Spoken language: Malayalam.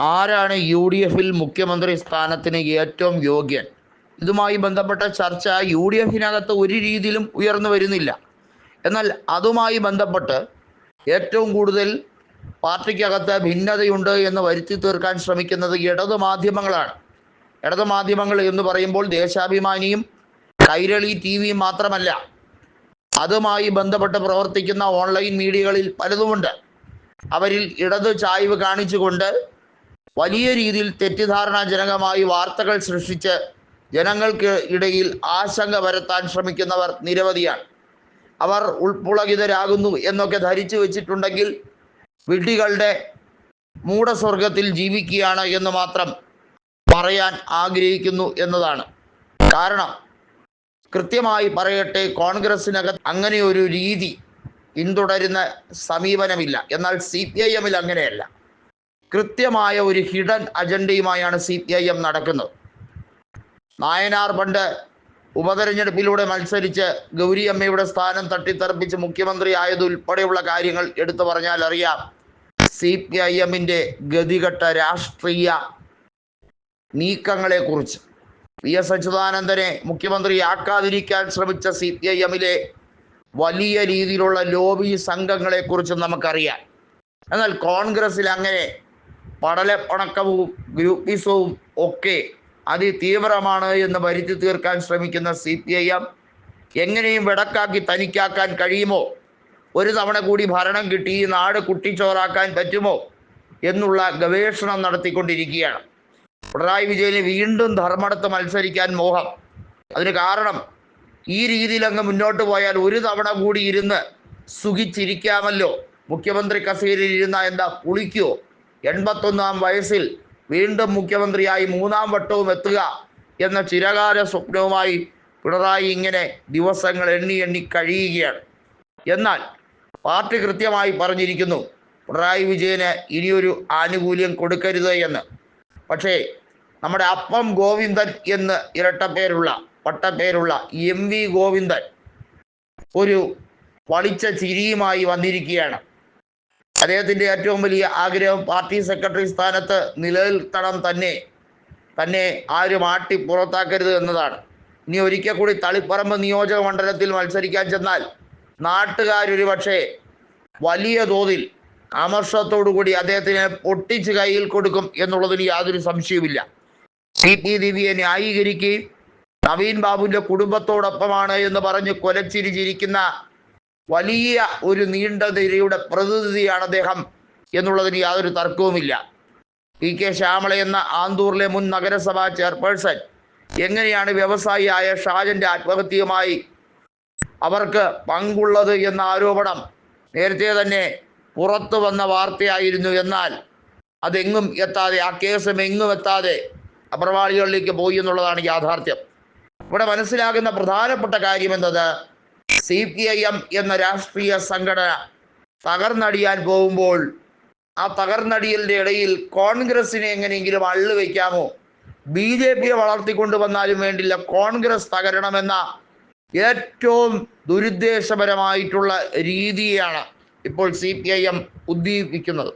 ആരാണ് യു ഡി എഫിൽ മുഖ്യമന്ത്രി സ്ഥാനത്തിന് ഏറ്റവും യോഗ്യൻ? ഇതുമായി ബന്ധപ്പെട്ട ചർച്ച യു ഡി എഫിനകത്ത് ഒരു രീതിയിലും ഉയർന്നു വരുന്നില്ല. എന്നാൽ അതുമായി ബന്ധപ്പെട്ട് ഏറ്റവും കൂടുതൽ പാർട്ടിക്കകത്ത് ഭിന്നതയുണ്ട് എന്ന് വരുത്തി തീർക്കാൻ ശ്രമിക്കുന്നത് ഇടത് മാധ്യമങ്ങളാണ്. ഇടത് മാധ്യമങ്ങൾ എന്ന് പറയുമ്പോൾ ദേശാഭിമാനിയും കൈരളി ടി വിയും മാത്രമല്ല. അതുമായി ബന്ധപ്പെട്ട് പ്രവർത്തിക്കുന്ന ഓൺലൈൻ മീഡിയകളിൽ പലതുമുണ്ട്. അവരിൽ ഇടത് ചായ്വ് കാണിച്ചുകൊണ്ട് വലിയ രീതിയിൽ തെറ്റിദ്ധാരണാജനകമായി വാർത്തകൾ സൃഷ്ടിച്ച് ജനങ്ങൾക്ക് ഇടയിൽ ആശങ്ക വരുത്താൻ ശ്രമിക്കുന്നവർ നിരവധിയാണ്. അവർ ഉൾപ്പുളകിതരാകുന്നു എന്നൊക്കെ ധരിച്ചു വെച്ചിട്ടുണ്ടെങ്കിൽ വിഡ്ഢികളുടെ മൂടസ്വർഗത്തിൽ ജീവിക്കുകയാണ് എന്ന് മാത്രം പറയാൻ ആഗ്രഹിക്കുന്നു എന്നതാണ്. കാരണം കൃത്യമായി പറയട്ടെ കോൺഗ്രസിനകത്ത് അങ്ങനെ ഒരു രീതി പിന്തുടരുന്ന സമീപനമില്ല. എന്നാൽ സി പി ഐ എമ്മിൽ അങ്ങനെയല്ല. കൃത്യമായ ഒരു ഹിഡൻ അജണ്ടയുമായാണ് സി പി ഐ എം നടക്കുന്നത്. നായനാർ പണ്ട് ഉപതെരഞ്ഞെടുപ്പിലൂടെ മത്സരിച്ച് ഗൗരിയമ്മയുടെ സ്ഥാനം തട്ടിത്തെറിപ്പിച്ച് മുഖ്യമന്ത്രി ആയതുൾപ്പെടെയുള്ള കാര്യങ്ങൾ എടുത്തു പറഞ്ഞാൽ അറിയാം. സി പി ഐ എമ്മിന്റെ ഗതികെട്ട രാഷ്ട്രീയ നീക്കങ്ങളെക്കുറിച്ച്. വി എസ് അച്യുതാനന്ദനെ മുഖ്യമന്ത്രിയാക്കാതിരിക്കാൻ ശ്രമിച്ച സി പി ഐ എമ്മിലെ വലിയ രീതിയിലുള്ള ലോബി സംഘങ്ങളെക്കുറിച്ച് നമുക്കറിയാം. എന്നാൽ കോൺഗ്രസിൽ അങ്ങനെ പടലപ്പണക്കവും ഗ്രൂപ്പിസവും ഒക്കെ അതിതീവ്രമാണ് എന്ന് വരുത്തി തീർക്കാൻ ശ്രമിക്കുന്ന സി പി ഐ എം എങ്ങനെയും വെടക്കാക്കി തനിക്കാക്കാൻ കഴിയുമോ? ഒരു തവണ കൂടി ഭരണം കിട്ടി ഈ നാട് കുട്ടിച്ചോറാക്കാൻ പറ്റുമോ? എന്നുള്ള ഗവേഷണം നടത്തിക്കൊണ്ടിരിക്കുകയാണ്. പിണറായി വിജയന് വീണ്ടും ധർമ്മടത്ത് മത്സരിക്കാൻ മോഹം. അതിന് കാരണം ഈ രീതിയിൽ അങ്ങ് മുന്നോട്ട് പോയാൽ ഒരു തവണ കൂടി ഇരുന്ന് സുഖിച്ചിരിക്കാമല്ലോ. മുഖ്യമന്ത്രി കസേരയിൽ ഇരുന്ന എന്താ പുളിക്കോ എൺപത്തൊന്നാം വയസ്സിൽ വീണ്ടും മുഖ്യമന്ത്രിയായി മൂന്നാം വട്ടവും എത്തുക എന്ന ചിരകാല സ്വപ്നവുമായി പിണറായി ഇങ്ങനെ ദിവസങ്ങൾ എണ്ണി എണ്ണി കഴിയുകയാണ്. എന്നാൽ പാർട്ടി കൃത്യമായി പറഞ്ഞിരിക്കുന്നു പിണറായി വിജയന് ഇനിയൊരു ആനുകൂല്യം കൊടുക്കരുത് എന്ന്. പക്ഷേ നമ്മുടെ അപ്പം ഗോവിന്ദൻ എന്ന് ഇരട്ടപ്പേരുള്ള പട്ടപ്പേരുള്ള എം വി ഗോവിന്ദൻ ഒരു വളിച്ച ചിരിയുമായി വന്നിരിക്കുകയാണ്. അദ്ദേഹത്തിന്റെ ഏറ്റവും വലിയ ആഗ്രഹം പാർട്ടി സെക്രട്ടറി സ്ഥാനത്ത് നിലനിർത്തണം തന്നെ. തന്നെ ആരും ആട്ടി പുറത്താക്കരുത് എന്നതാണ്. ഇനി ഒരിക്കൽ കൂടി തളിപ്പറമ്പ് നിയോജക മണ്ഡലത്തിൽ മത്സരിക്കാൻ ചെന്നാൽ നാട്ടുകാരൊരു പക്ഷേ വലിയ തോതിൽ അമർഷത്തോടു കൂടി അദ്ദേഹത്തിന് പൊട്ടിച്ച് കയ്യിൽ കൊടുക്കും എന്നുള്ളതിന് യാതൊരു സംശയവുമില്ല. സി പി ദേവിയെ ന്യായീകരിക്കുകയും നവീൻ ബാബുവിന്റെ കുടുംബത്തോടൊപ്പമാണ് എന്ന് പറഞ്ഞ് കൊലച്ചിരിച്ചിരിക്കുന്ന വലിയ ഒരു നീണ്ട നിരയുടെ പ്രതിനിധിയാണ് അദ്ദേഹം എന്നുള്ളതിന് യാതൊരു തർക്കവുമില്ല. പി കെ ശ്യാമള എന്ന ആന്തൂറിലെ മുൻ നഗരസഭാ ചെയർപേഴ്സൺ എങ്ങനെയാണ് വ്യവസായിയായ ഷാജന്റെ ആത്മഹത്യയുമായി അവർക്ക് പങ്കുള്ളത് എന്ന ആരോപണം നേരത്തെ തന്നെ പുറത്തു വന്ന വാർത്തയായിരുന്നു. എന്നാൽ അതെങ്ങും എത്താതെ ആ കേസും എങ്ങും എത്താതെ അപ്രവാളികളിലേക്ക് പോയി എന്നുള്ളതാണ് യാഥാർത്ഥ്യം. ഇവിടെ മനസ്സിലാകുന്ന പ്രധാനപ്പെട്ട കാര്യം എന്നത് സി പി ഐ എം എന്ന രാഷ്ട്രീയ സംഘടന തകർന്നടിയാൻ പോകുമ്പോൾ ആ തകർന്നടിയലിന്റെ ഇടയിൽ കോൺഗ്രസിനെ എങ്ങനെയെങ്കിലും അള്ളു വയ്ക്കാമോ? ബി ജെ പിയെ വളർത്തിക്കൊണ്ടു വന്നാലും വേണ്ടില്ല കോൺഗ്രസ് തകരണമെന്ന ഏറ്റവും ദുരുദ്ദേശപരമായിട്ടുള്ള രീതിയാണ് ഇപ്പോൾ സി പി ഐ എം ഉദ്ദീപിക്കുന്നത്.